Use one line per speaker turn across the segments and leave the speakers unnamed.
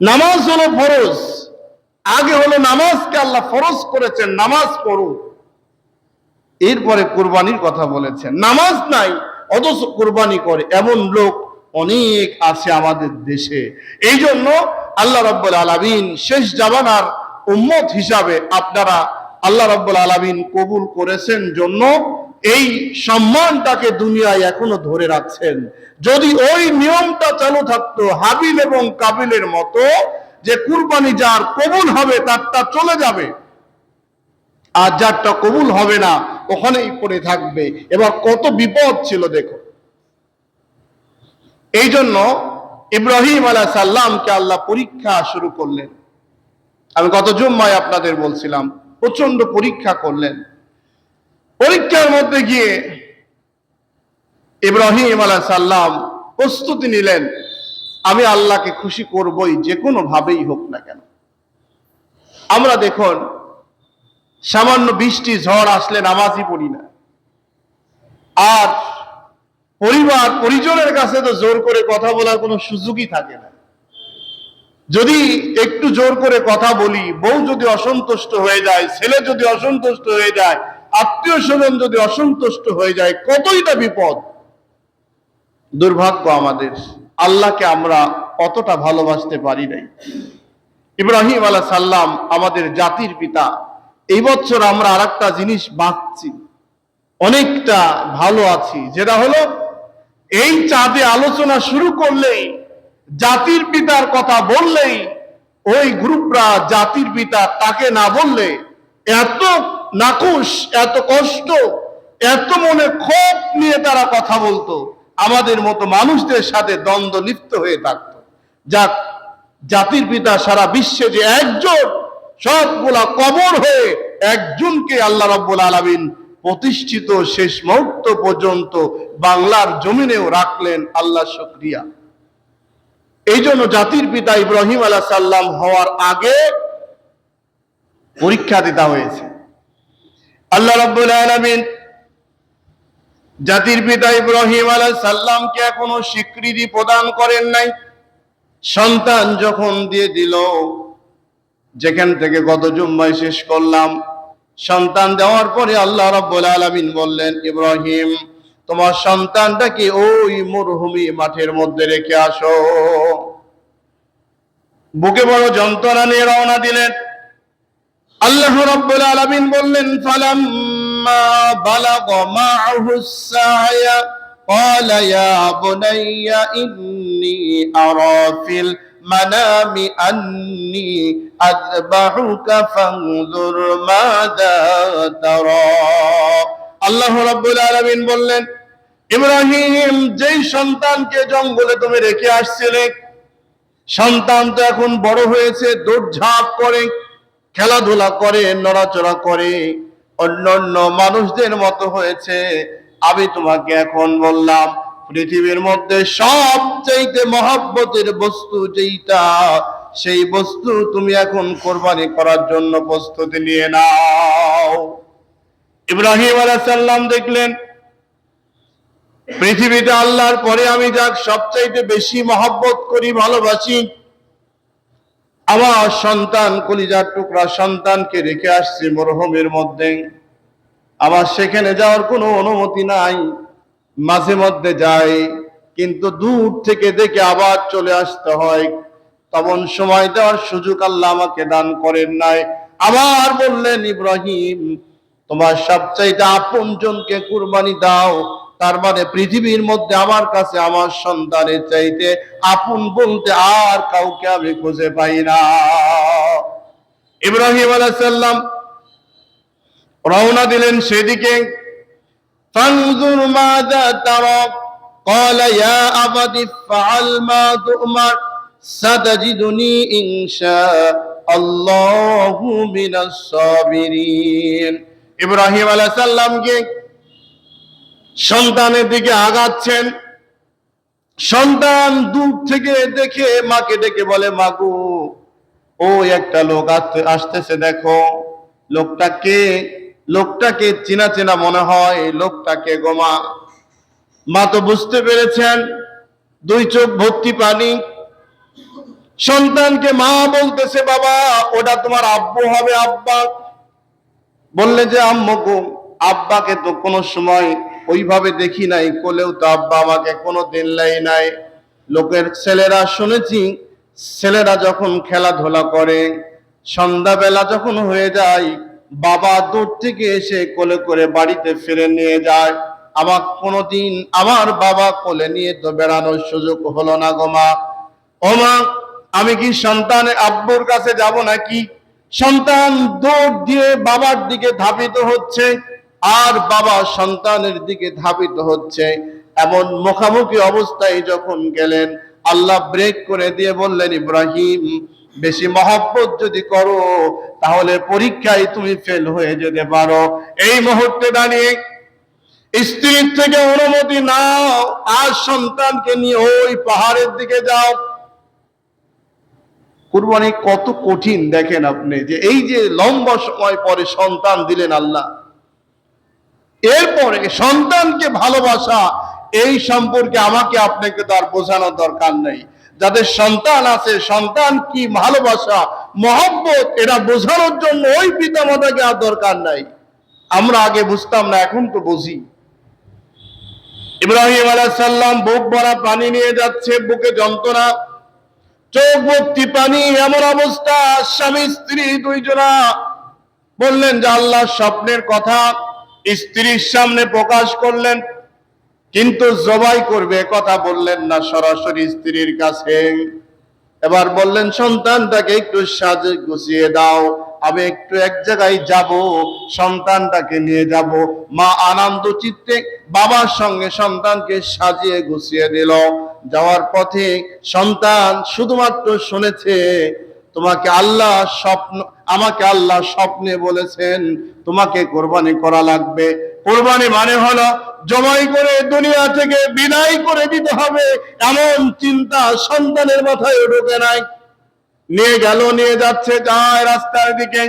নামাজ হলো ফরজ। আগে হলো নামাজকে আল্লাহ ফরজ করেছেন, নামাজ পড়ো। এরপরে কুরবানির কথা বলেছেন। নামাজ নাই, অথচ কুরবানি করে। এমন লোক অনেক আছে আমাদের দেশে। এই জন্য আল্লাহ রব্বুল আলমিন শেষ জামানার উম্মত হিসাবে আপনারা আল্লাহ রব্বুল আলমিন কবুল করেছেন। জন্য এই সম্মানটাকে দুনিয়ায় এখনও ধরে রাখছেন। যদি ওই নিয়মটা চালু থাকতো হাবিল এবং কাবিলের মতো, যে কুরবানি যার কবুল হবে তারটা চলে যাবে। আর যারটা কবুল হবে না, ওখানেই পড়ে থাকবে। এবার কত বিপদ ছিল, দেখো। এই জন্য ইব্রাহিম আলাহ সাল্লামকে আল্লাহ পরীক্ষা শুরু করলেন। আমি গত জুম্মায় আপনাদের বলছিলাম প্রচণ্ড পরীক্ষা করলেন। পরীক্ষার মধ্যে গিয়ে ইব্রাহিম আলাহ সাল্লাম প্রস্তুতি নিলেন, আমি আল্লাহকে খুশি করবই যে কোনো ভাবেই হোক না কেন। আমরা দেখুন, সামান্য বৃষ্টি, ঝড় আসলে নামাজই পড়ি না। আর পরিবার, পরিজনের কাছে তো জোর করে কথা বলার কোনো সুযোগই থাকে না। যদি একটু জোর করে কথা বলি, বউ যদি অসন্তুষ্ট হয়ে যায়, ছেলে যদি অসন্তুষ্ট হয়ে যায় আত্মীয় স্বজন যদি অসন্তুষ্ট হয়ে যায়, কতই না বিপদ? দুর্ভাগ্য আমাদের। আল্লাহকে আমরা অতটা ভালোবাসতে পারি নাই। ইব্রাহিম আলাহ সাল্লাম আমাদের জাতির পিতা। এই বছর আমরা আর একটা জিনিস বাঁচছি অনেকটা ভালো আছি, যেটা হলো, এই চাঁদে আলোচনা শুরু করলেই, জাতির পিতার কথা বললেই, ওই গ্রুপরা জাতির পিতা তাকে না বললে, এত নাকুশ, এত কষ্ট, এত মনে ক্ষোভ নিয়ে তারা কথা বলতো। আমাদের মতো মানুষদের সাথে দ্বন্দ্ব লিপ্ত হয়ে থাকতো। যাক, জাতির পিতা সারা বিশ্বে যে একজন, সবগুলা কবর হয়ে একজনকে আল্লাহ রাব্বুল আলামিন প্রতিষ্ঠিত শেষ মুহূর্ত পর্যন্ত বাংলার জমিনেও রাখলেন আল্লাহ শুকরিয়া। এই জন্য জাতির পিতা ইব্রাহিম আলাহ সাল্লাম হওয়ার আগে পরীক্ষা দিতে হয়েছে। আল্লাহ রাব্বুল আলামিন জাতির পিতা ইব্রাহিম আলাহ সাল্লামকে এখনও স্বীকৃতি প্রদান করেন নাই। সন্তান যখন দিয়ে দিল, যেখান থেকে গত জুম্মায় শেষ করলাম, সন্তান দেওয়ার পরে আল্লাহ রাব্বুল আলামিন বললেন, ইব্রাহিম, তোমার সন্তানটাকে ওই মরুভূমি মাঠের মধ্যে রেখে আসো। বুকে বড় যন্ত্রণা নিয়ে রওনা দিলেন। আল্লাহ রাব্বুল আলামিন বললেন ফালাম্মা বালাগ মা'হু সায়া قال يا بني إني أرى في المنام أني أذبحك فانظر ماذا ترى আল্লাহ রাব্বুল আলামিন বললেন ইব্রাহিম যেই সন্তানকে জঙ্গলে তুমি রেখে আসছিলে সন্তান তো এখন বড় হয়েছে দৌড়ঝাঁপ করে খেলাধুলা করে, নড়াচড়া করে অন্য অন্য মানুষদের মতো হয়েছে। আমি তোমাকে এখন বললাম, পৃথিবীর মধ্যে সবচাইতে মহাব্বতের বস্তু যেইটা, সেই বস্তু তুমি এখন কোরবানি করার জন্য প্রস্তুতি নিয়ে নাও। ইব্রাহিম আলাইহিস সাল্লাম দেখলেন, পৃথিবীতে আল্লাহর পরে আমি যাক সবচাইতে বেশি মহব্বত করি, ভালোবাসি আমার সন্তান কলিজার টুকরা সন্তানকে রেখে আসছি মরহমের মধ্যে। আমার সেখানে যাওয়ার কোনো অনুমতি নাই। মাঝে মধ্যে যাই কিন্তু দূর থেকে দেখে আবার চলে আসতে হয়। তখন সময় দেওয়ার সুযোগ আল্লাহ আমাকে দান করেন নাই। আবার বললেন, ইব্রাহিম, তোমার সবচাইতে আপন জনকে কুরবানি দাও। তার মানে পৃথিবীর মধ্যে আমার কাছে আমার সন্তানের চাইতে আপন বলতে আর কাউকে আমি খুঁজে পাই না ইব্রাহিম আলাইহিস সালাম রওনা দিলেন সেদিকে ফানজুর মাযা তারা قال يا أبت افعل ما تؤمر ستجدني إن شاء الله من الصابرين ইব্রাহিম আলাইহিস সালামকে সন্তানের দিকে আগাচ্ছেন। সন্তান দূর থেকে দেখে মাকে ডেকে বলে মাগু ও একটা লোক আসতে- আসতেছে দেখো। লোকটাকে লোকটাকে চেনা চেনা মনে হয় লোকটাকে গোমা মা। তো বুঝতে পেরেছেন, দুই চোখ ভর্তি পানি। সন্তানকে মা বলতেছে, বাবা, ওটা তোমার আব্বু হবে, আব্বা। বললে যে, আম্মু আব্বাকে তো কোনো সময় ওইভাবে দেখি নাই, কোলেও তো আব্বা আমাকে কোনো দিন লাই নাই। লোকের ছেলেরা শুনেছি, ছেলেরা যখন খেলাধুলা করে, সন্ধ্যাবেলা যখন হয়ে যায়, বাবা দূর থেকে এসে কোলে করে বাড়িতে ফিরে নিয়ে যায়। আমার কোনোদিন আমার বাবা কোলে নিয়ে তো বেড়ানোর সুযোগ হলো না গো মা। ও মা, আমি কি সন্তান আব্বুর কাছে যাব নাকি? সন্তান দৌড় দিয়ে বাবার দিকে ধাবিত হচ্ছে। আর বাবা সন্তানের দিকে ধাবিত হচ্ছে। এমন মুখামুখি অবস্থায় যখন গেলেন, আল্লাহ ব্রেক করে দিয়ে বললেন, ইব্রাহিম, বেশি মহব্বত যদি করো, তাহলে পরীক্ষায় তুমি ফেল হয়ে যেতে পারো। এই মুহূর্তে দাঁড়িয়ে স্ত্রীর থেকে অনুমতি নাও, আর সন্তানকে নিয়ে ওই পাহাড়ের দিকে যাও। কুরবানি কত কঠিন দেখেন আপনি, যে এই যে লম্বা সময় পরে সন্তান দিলেন আল্লাহ। এরপরে সন্তানকে ভালোবাসা, এই সম্পর্কে আমাকে আপনাকে তো আর বোঝানোর দরকার নেই। যাদের সন্তান আছে, সন্তান কি ভালোবাসা, মহব্বত এটা বোঝানোর জন্য ওই পিতা মাতাকে আর দরকার নাই। আমরা আগে বুঝতাম না, এখন তো বুঝি। ইব্রাহিম আলাইহিস সালাম বুক ভরা পানি নিয়ে যাচ্ছে, বুকে যন্ত্রণা, চোখ ভর্তি পানি, এমন অবস্থা, স্বামী, স্ত্রী, দুইজনা। বললেন, যে আল্লাহ স্বপ্নের কথা স্ত্রীর সামনে প্রকাশ করলেন, কিন্তু জবাই করবে, কথা বললেন না, সরাসরি স্ত্রীর কাছে। এবার বললেন, সন্তানটাকে একটু সাজে গুছিয়ে দাও, আমি একটু এক জায়গায় যাব, সন্তানটাকে নিয়ে যাব। মা আনন্দ চিত্তে বাবার সঙ্গে সন্তানকে সাজিয়ে গুছিয়ে দিল। যাওয়ার পথে সন্তান শুধুমাত্র শুনেছে, তোমাকে আল্লাহ স্বপ্ন আমাকে আল্লাহ স্বপ্নে বলেছেন, তোমাকে কোরবানি করা লাগবে। কোরবানি মানে হলো জমাই করে দুনিয়া থেকে বিদায় করে দিতে হবে, এমন চিন্তা সন্তানের মাথায় ঢোকে নাই। নিয়ে গেল, নিয়ে যাচ্ছে, যায় রাস্তার দিকে।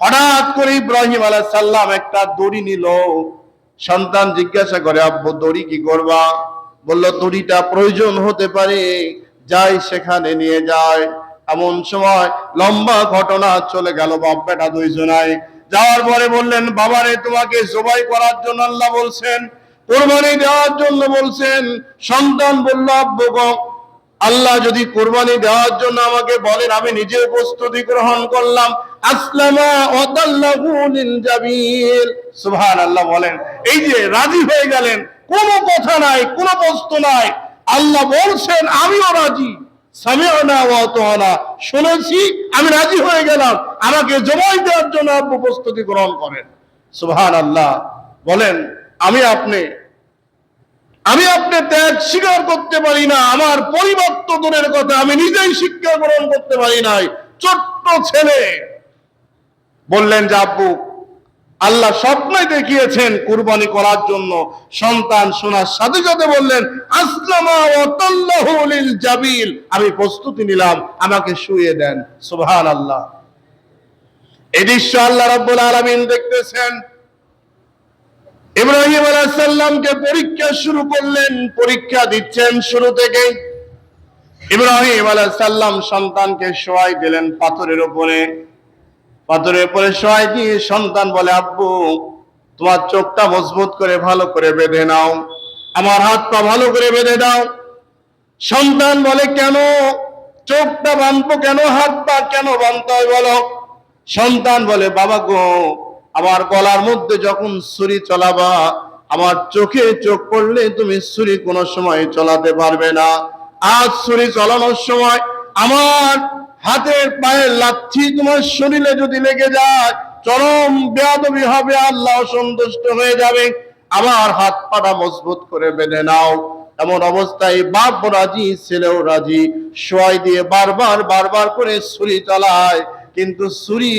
হঠাৎ করে ইব্রাহিম আলাহ সাল্লাম একটা দড়ি নিল। সন্তান জিজ্ঞাসা করে, আব্বু, দড়ি কি করবা? বলল, দড়িটা প্রয়োজন হতে পারে, যাই সেখানে নিয়ে যায়। এমন সময় লম্বা ঘটনা চলে গেল বাপ বেটা দুইজনায় যাওয়ার পরে বললেন, বাবারে, তোমাকে জবাই করার জন্য আল্লাহ বলছেন, কোরবানি দেওয়ার জন্য বলছেন। সন্তান বলল, আব্বু আল্লাহ যদি কোরবানি দেওয়ার জন্য আমাকে বলেন, আমি নিজে প্রস্তুতি গ্রহণ করলাম। আসলামা জাবিল। সুবহানাল্লাহ বলেন, এই যে রাজি হয়ে গেলেন, কোনো কথা নাই, কোনো বস্তু নাই। আল্লাহ বলছেন, আমিও রাজি। শুনেছি, আমি রাজি হয়ে গেলাম। আমাকে দেওয়ার জন্য আব্বু প্রস্তুতি গ্রহণ করেন। সুবহানাল্লাহ। বলেন, আমি আপনি আমি আপনি ত্যাগ স্বীকার করতে পারি না, আমার পরিবার তো দূরের কথা আমি নিজেই শিক্ষা গ্রহণ করতে পারি নাই। ছোট্ট ছেলে। বললেন যে, আব্বু আল্লাহ স্বপ্নে দেখিয়েছেন কুরবানি করার জন্য। সন্তান শোনার সাথে সাথে বললেন জাবিল। আমি প্রস্তুতি নিলাম, আমাকে শুয়ে দেন। সুবহান আল্লাহ এই দৃশ্য আল্লাহ রাব্বুল আলামিন দেখতেছেন। ইব্রাহিম আলাইসাল্লামকে পরীক্ষা শুরু করলেন, পরীক্ষা দিচ্ছেন শুরু থেকে ইব্রাহিম আলাইসাল্লাম সন্তানকে শোয়াই দিলেন পাথরের উপরে পাথরের উপরে শোয়াই দিয়ে সন্তান বলে, আব্বু, তোমার চোখটা মজবুত করে ভালো করে বেঁধে নাও। আমার হাত পা ভালো করে বেঁধে দাও। সন্তান বলে, কেন? চোখটা বাঁধবো কেন? হাত পা কেন বাঁধতে হয় বলো? সন্তান বলে, বাবা গো, আমার গলার মধ্যে যখন ছুরি চলাবা, আমার চোখে চোখ পড়লে তুমি ছুরি কোনো সময় চলাতে পারবে না। আজ ছুরি চলানোর সময় আমার হাতের পায়ে লাচ্ছি তোমার শরীরে যদি লেগে যায়, চরম বেয়াদবি হবে, আল্লাহ সন্তুষ্ট হয়ে যাবে। আমার হাত পাটা মজবুত করে বেঁধে নাও। এমন অবস্থায় বাপ রাজি, ছেলেও রাজি। সোয়াই দিয়ে বারবার বারবার করে ছুরি চালায় কিন্তু ছুরি